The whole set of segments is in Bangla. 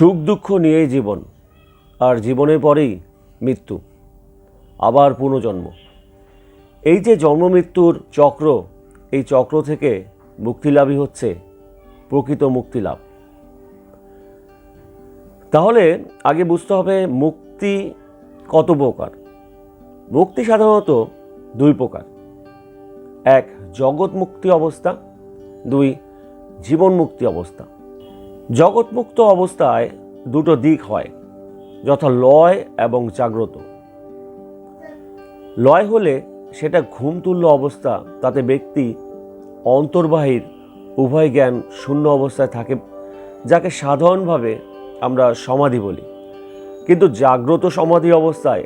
সুখ দুঃখ নিয়েই জীবন, আর জীবনের পরেই মৃত্যু, আবার পুনর্জন্ম। এই যে জন্ম মৃত্যুর চক্র, এই চক্র থেকে মুক্তিলাভই হচ্ছে প্রকৃত মুক্তিলাভ। তাহলে আগে বুঝতে হবে মুক্তি কত প্রকার? মুক্তি সাধারণত দুই প্রকার। এক, জগৎ মুক্তি অবস্থা, দুই, জীবন মুক্তি অবস্থা। জগৎমুক্ত অবস্থায় দুটো দিক হয়, যথা লয় এবং জাগ্রত। লয় হলে সেটা ঘুমতুল্য অবস্থা, তাতে ব্যক্তি অন্তর্বাহীর উভয় জ্ঞান শূন্য অবস্থায় থাকে, যাকে সাধারণভাবে আমরা সমাধি বলি। কিন্তু জাগ্রত সমাধি অবস্থায়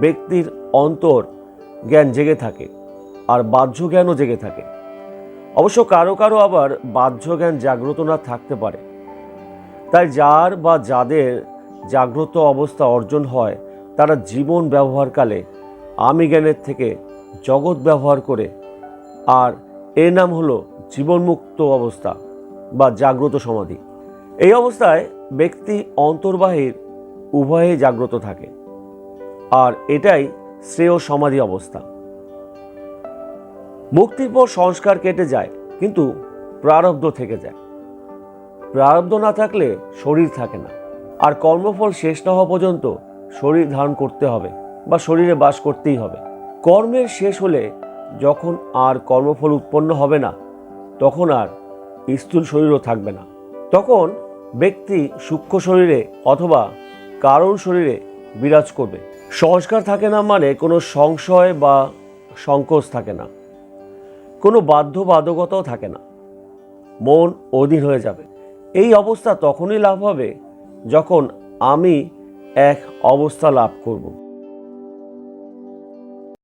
ব্যক্তির অন্তর জ্ঞান জেগে থাকে, আর বাহ্য জ্ঞানও জেগে থাকে। অবশ্য কারও কারও আবার বাহ্য জ্ঞান জাগ্রত না থাকতে পারে। তাই যার বা যাদের জাগ্রত অবস্থা অর্জন হয়, তারা জীবন ব্যবহারকালে আমি জ্ঞানের থেকে জগৎ ব্যবহার করে, আর এর নাম হলো জীবনমুক্ত অবস্থা বা জাগ্রত সমাধি। এই অবস্থায় ব্যক্তি অন্তর্বাহীর উভয়ে জাগ্রত থাকে, আর এটাই শ্রেয় সমাধি অবস্থা। মুক্তির পর সংস্কার কেটে যায়, কিন্তু প্রারব্ধ থেকে যায়। প্রারব্ধ না থাকলে শরীর থাকে না। আর কর্মফল শেষ না হওয়া পর্যন্ত শরীর ধারণ করতে হবে বা শরীরে বাস করতেই হবে। কর্মের শেষ হলে যখন আর কর্মফল উৎপন্ন হবে না, তখন আর স্থূল শরীরও থাকবে না। তখন ব্যক্তি সূক্ষ্ম শরীরে অথবা কারণ শরীরে বিরাজ করবে। সংস্কার থাকে না মানে কোনো সংশয় বা সংকোচ থাকে না। কোনো বাধ্যবাধকতাও থাকে না। মন অধীন হয়ে যাবে। এই অবস্থা তখনই লাভ হবে যখন আমি এক অবস্থা লাভ করব।